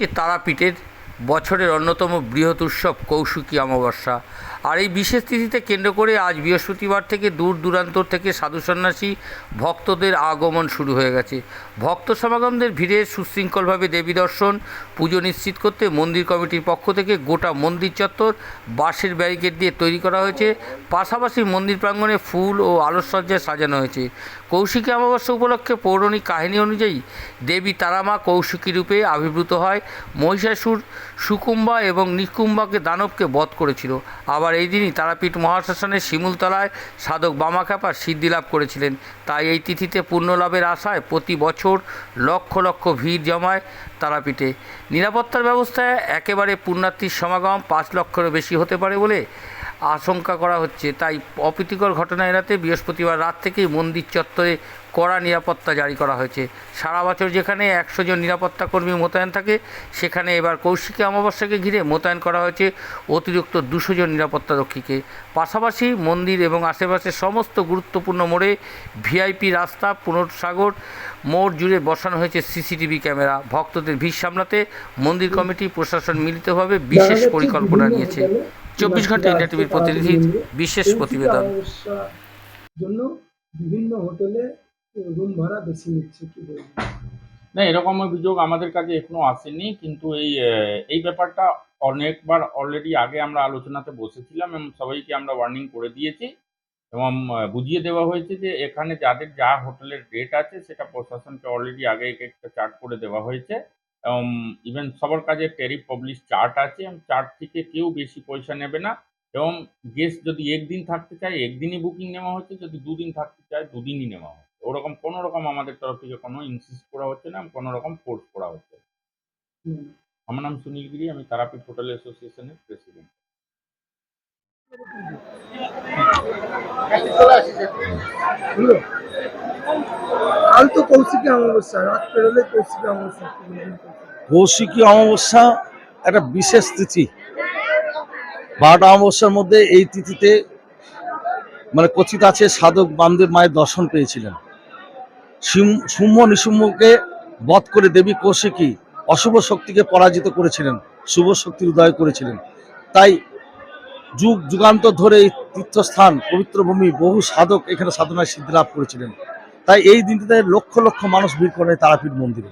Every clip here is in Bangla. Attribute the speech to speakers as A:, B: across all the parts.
A: হচ্ছে তারাপীঠের বছরের অন্যতম বৃহৎ উৎসব কৌশিকী অমাবস্যা। আর এই বিশেষ তিথিতে কেন্দ্র করে আজ বৃহস্পতিবার থেকে দূর দূরান্ত থেকে সাধু সন্ন্যাসী ভক্তদের আগমন শুরু হয়ে গেছে। ভক্ত সমাগমদের ভিড়ে সুশৃঙ্খলভাবে দেবী দর্শন, পুজো নিশ্চিত করতে মন্দির কমিটির পক্ষ থেকে গোটা মন্দির চত্বর বাঁশের ব্যারিকেড দিয়ে তৈরি করা হয়েছে। পাশাপাশি মন্দির প্রাঙ্গণে ফুল ও আলোকসজ্জায় সাজানো হয়েছে। কৌশিকী অমাবস্যা উপলক্ষে পৌরাণিক কাহিনী অনুযায়ী দেবী তারামা কৌশিকী রূপে আবির্ভূত হয়। মহিষাসুর সুকুম্বা এবং নিকুম্বাকে দানবকে বধ করেছিল। আবার এই দিনই তারাপীঠ মহাশ্মশানের শিমুলতলায় সাধক বামাখ্যাপা সিদ্ধি লাভ করেছিলেন। তাই এই তিথিতে পুণ্য লাভের আশায় প্রতি বছর লক্ষ লক্ষ ভিড় জমায় তারাপীঠে। নিরাপত্তার ব্যবস্থায় একেবারে পুণ্যার্থীর সমাগম পাঁচ লক্ষেরও বেশি হতে পারে বলে আশঙ্কা করা হচ্ছে। তাই অপ্রীতিকর ঘটনা এড়াতে বৃহস্পতিবার রাত থেকেই মন্দির চত্বরে কড়া নিরাপত্তা জারি করা হয়েছে। সারা বছর যেখানে একশো জন নিরাপত্তা কর্মী মোতায়েন থাকে সেখানে এবার কৌশিকী অমাবস্যাকে ঘিরে মোতায়েন করা হয়েছে অতিরিক্ত দুশো জন নিরাপত্তারক্ষীকে পাশাপাশি মন্দির এবং আশেপাশের সমস্ত গুরুত্বপূর্ণ মোড়ে ভিআইপি রাস্তা পুনর্সাগর মোড় জুড়ে বসানো হয়েছে সিসিটিভি ক্যামেরা। ভক্তদের ভিড় সামলাতে মন্দির কমিটি প্রশাসন মিলিতভাবে বিশেষ পরিকল্পনা নিয়েছে। চব্বিশ ঘণ্টা ইন্ডিয়া টিভির প্রতিনিধির বিশেষ প্রতিবেদন।
B: জন্য বিভিন্ন হোটেলে রুম ভাড়া বেশি নিচ্ছে কি
C: না এরকম অভিযোগ আমাদের কাছে এখনও আসেনি কিন্তু এই এই ব্যাপারটা অনেকবার অলরেডি আগে আমরা আলোচনাতে বসেছিলাম এবং সবাইকে আমরা ওয়ার্নিং করে দিয়েছি এবং বুঝিয়ে দেওয়া হয়েছে যে এখানে যাদের যা হোটেলের রেট আছে সেটা প্রশাসনকে অলরেডি আগে এক একটা চার্ট করে দেওয়া হয়েছে। ইভেন সবার কাছে টেরিফ পাবলিশ চার্ট আছে এবং চার্ট থেকে কেউ বেশি পয়সা নেবে না। এবং গেস্ট যদি একদিন থাকতে চায় একদিনই বুকিং নেওয়া হচ্ছে যদি দুদিন থাকতে চায় দুদিনই নেওয়া হচ্ছে। ওরকম কোনো রকম আমাদের তরফ থেকে কোনো ইনসিস্ট করা হচ্ছে না এবং কোনো রকম ফোর্স করা হচ্ছে না। আমার নাম সুনীল গিরি আমি তারাপীঠ হোটেল অ্যাসোসিয়েশনের প্রেসিডেন্ট
B: হলো কাল তো কৌশিকী অমাবস্যা, রাত পেরোলে কৌশিকী অমাবস্যা
D: কৌশিকী অমাবস্যা একটা বিশেষ তিথি। বারোটা অমাবস্যার মধ্যে এই তিথিতে মানে কথিত আছে, সাধক বামদেব মায়ের দর্শন পেয়েছিলেন। শুম্ভ নিশুম্ভকে বধ করে দেবী কৌশিকী অশুভ শক্তিকে পরাজিত করেছিলেন, শুভ শক্তির উদয় করেছিলেন। তাই যুগ যুগান্তর ধরে এই তীর্থস্থান, পবিত্র ভূমি বহু সাধক এখানে সাধনায় সিদ্ধি লাভ করেছিলেন। তাই এই দিনটিতে লক্ষ লক্ষ মানুষ ভিড় করে তারাপীঠ মন্দিরে।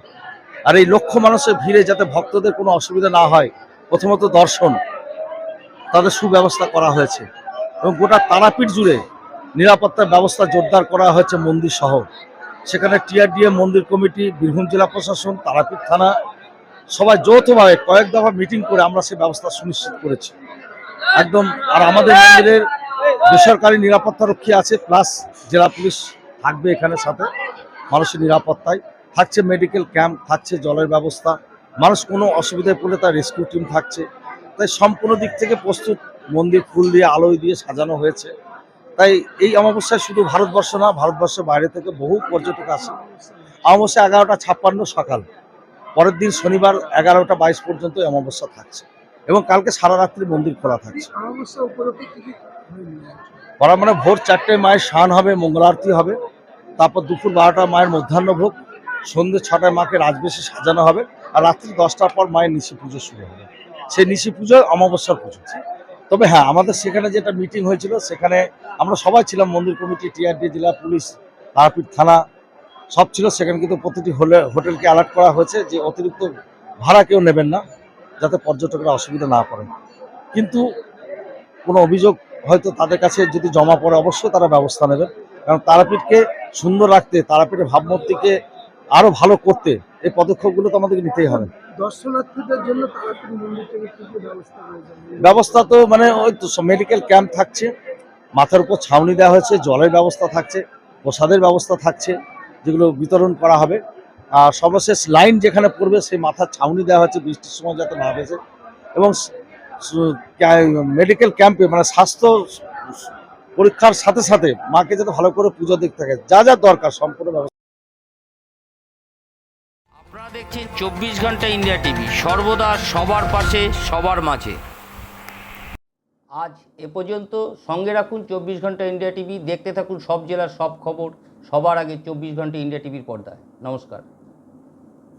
D: আর এই লক্ষ মানুষের ভিড়ে যাতে ভক্তদের কোনো অসুবিধা না হয়, প্রথমত দর্শন, তাদের সুব্যবস্থা করা হয়েছে। এবং গোটা তারাপীঠ জুড়ে নিরাপত্তার ব্যবস্থা জোরদার করা হয়েছে মন্দির সহ। সেখানে টিআরডিএ মন্দির কমিটি, বীরভূম জেলা প্রশাসন, তারাপীঠ থানা, সবাই যৌথভাবে কয়েক দফা মিটিং করে আমরা সেই ব্যবস্থা সুনিশ্চিত করেছি। একদম, আর আমাদের মন্দিরের বেসরকারি নিরাপত্তা রক্ষী আছে, প্লাস জেলা পুলিশ থাকবে এখানে সাথে। মানুষের নিরাপত্তায়। থাকছে মেডিকেল ক্যাম্প থাকছে জলের ব্যবস্থা। মানুষ কোনো অসুবিধায় পড়লে তার রেস্কিউ টিম থাকছে। তাই সম্পূর্ণ দিক থেকে প্রস্তুত। মন্দির ফুল দিয়ে, আলোয় দিয়ে সাজানো হয়েছে। তাই এই অমাবস্যায় শুধু ভারতবর্ষ না, ভারতবর্ষের বাইরে থেকে বহু পর্যটক আসে। অমাবস্যা এগারোটা ছাপ্পান্ন সকাল। পরের দিন শনিবার এগারোটা বাইশ পর্যন্ত অমাবস্যা থাকছে। এবং কালকে সারা রাত্রি মন্দির খোলা থাকছে।
B: অমাবস্যা উপলক্ষে কি কি হয়নি?
D: ওরা মানে ভোর চারটেয় মায়ের স্নান হবে মঙ্গলারতি হবে তারপর দুপুর বারোটা মায়ের মধ্যাহ্ন ভোগ সন্ধ্যে ছটায় মাকে রাজবেশে সাজানো হবে আর রাত্রি দশটার পর মায়ের নিশি পুজো শুরু হবে। সেই নিশি পুজো অমাবস্যার পুজো তবে হ্যাঁ আমাদের সেখানে যেটা মিটিং হয়েছিল সেখানে আমরা সবাই ছিলাম মন্দির কমিটি টিআরডি জেলা পুলিশ তারাপীঠ থানা সব ছিল। সেখানে কিন্তু প্রতিটি হলে হোটেলকে অ্যালার্ট করা হয়েছে যে অতিরিক্ত ভাড়া কেউ নেবেন না। যাতে পর্যটকরা অসুবিধা না পড়েন কিন্তু কোনো অভিযোগ হয়তো তাদের কাছে যদি জমা পড়ে অবশ্যই তারা ব্যবস্থা নেবেন কারণ তারাপীঠকে সুন্দর রাখতে তারাপীঠের ভাবমূর্তিকে আরও ভালো করতে এই পদক্ষেপগুলো তো আমাদেরকে নিতেই হবে।
B: দর্শনার্থীদের জন্য ব্যবস্থা
D: তো মানে ওই তো মেডিকেল ক্যাম্প থাকছে মাথার উপর ছাউনি দেওয়া হয়েছে জলের ব্যবস্থা থাকছে প্রসাদের ব্যবস্থা থাকছে যেগুলো বিতরণ করা হবে। সর্বশেষ লাইন যেখানে পড়বে সেই মাথার ছাউনি দেওয়া হচ্ছে বৃষ্টির সময় যাতে না ভেসে এবং মেডিকেল ক্যাম্পে মানে স্বাস্থ্য পরীক্ষার সাথে সাথে মাকে যাতে ভালো করে পুজো দেখতে থাকে যা যা দরকার সম্পূর্ণ ব্যবস্থা।
A: আপনারা দেখছেন চব্বিশ ঘণ্টা ইন্ডিয়া টিভি সর্বদা সবার পাশে সবার মাঝে। আজ এ পর্যন্ত সঙ্গে রাখুন চব্বিশ ঘণ্টা ইন্ডিয়া টিভি দেখতে থাকুন সব জেলার সব খবর সবার আগে চব্বিশ ঘণ্টা ইন্ডিয়া টিভির পর্দায়। নমস্কার।